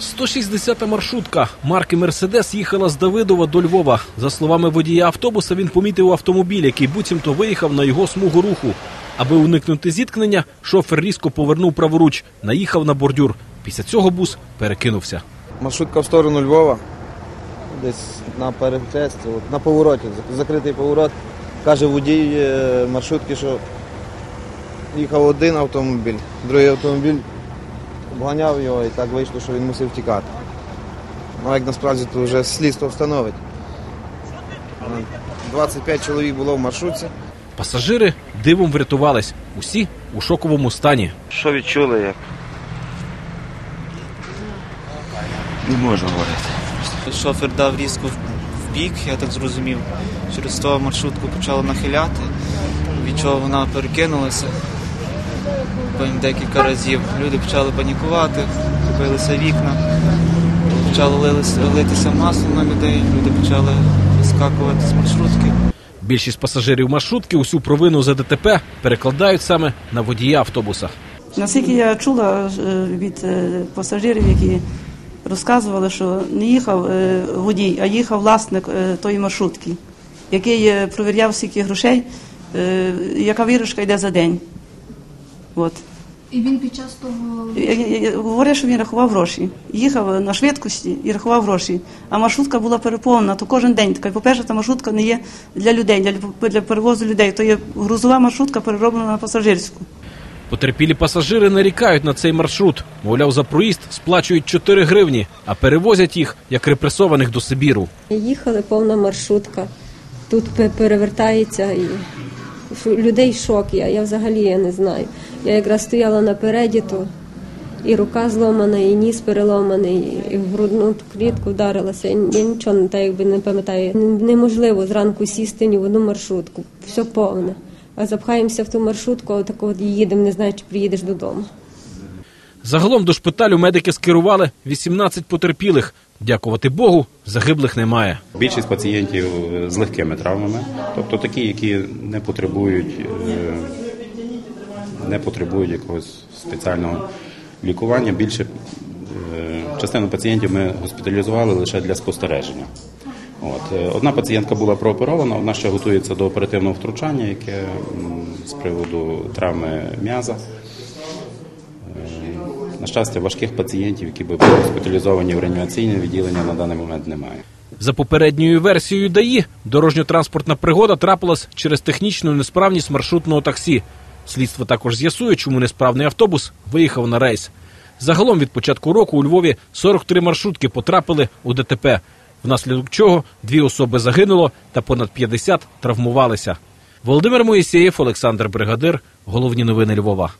160-та маршрутка марки Мерседес їхала з Давидова до Львова. За словами водія автобуса, він помітив автомобіль, який буцімто виїхав на його смугу руху. Аби уникнути зіткнення, шофер різко повернув праворуч, наїхав на бордюр. Після цього бус перекинувся. Маршрутка в сторону Львова, десь на перехресті, на повороті, зак- закритий поворот. Каже водій е, маршрутки, що їхав один автомобіль, другий автомобіль обганяв його і так вийшло, що він мусив втікати. Ну, як насправді то вже слідство встановить. Е, 25 чоловік було в маршрутці. Пасажири дивом врятувались. Усі у шоковому стані. Що відчули як? Не можу говорити. Шофер дав різко в- в бік, я так зрозумів. Через то маршрутку почало нахиляти, від чого вона перекинулася. Потім декілька разів люди почали панікувати, купилися вікна, почало литися масло на людей, люди почали вискакувати з маршрутки. Більшість пасажирів маршрутки усю провину за ДТП перекладають саме на водія автобуса. Наскільки я чула е, від е, пасажирів, які розказували, що не їхав е, водій, а їхав власник тої маршрутки, який провіряв скільки грошей, яка виручка йде за день. От. І він під час того Я- я- я Говорять, що він рахував гроші. Їхав на швидкості і рахував гроші. А маршрутка була переповнена, то кожен день така. По-перше, та маршрутка не є для людей, для, для перевозу людей. То є грузова маршрутка перероблена на пасажирську. Потерпілі пасажири нарікають на цей маршрут. Мовляв, за проїзд сплачують 4 гривні, а перевозять їх як репресованих до Сибіру. Їхали повна маршрутка. Тут пе- перевертається і людей шок. Я, я взагалі я не знаю. Я якраз стояла напереді, то і рука зломана, і ніс переломаний, і в грудну клітку вдарилася. Я, я нічого не так якби не пам'ятаю. Неможливо зранку сісти ні в одну маршрутку. Все повне. А запхаємося в ту маршрутку, отако от їдемо, не знаю, чи приїдеш додому. Загалом до шпиталю медики скерували 18 потерпілих. Дякувати Богу, загиблих немає. Більшість пацієнтів з легкими травмами, тобто такі, які не потребують, е, не потребують якогось спеціального лікування. Більше е, частину пацієнтів ми госпіталізували лише для спостереження. От. е, Одна пацієнтка була прооперована, одна ще готується до оперативного втручання, яке з приводу травми м'яза. На щастя, важких пацієнтів, які би були госпіталізовані в реанімаційне відділення, на даний момент немає. За попередньою версією ДАІ, дорожньо-транспортна пригода трапилась через технічну несправність маршрутного таксі. Слідство також з'ясує, чому несправний автобус виїхав на рейс. Загалом від початку року у Львові 43 маршрутки потрапили у ДТП, внаслідок чого дві особи загинуло та понад 50 травмувалися. Володимир Моїсеєв, Олександр Бригадир. Головні новини Львова.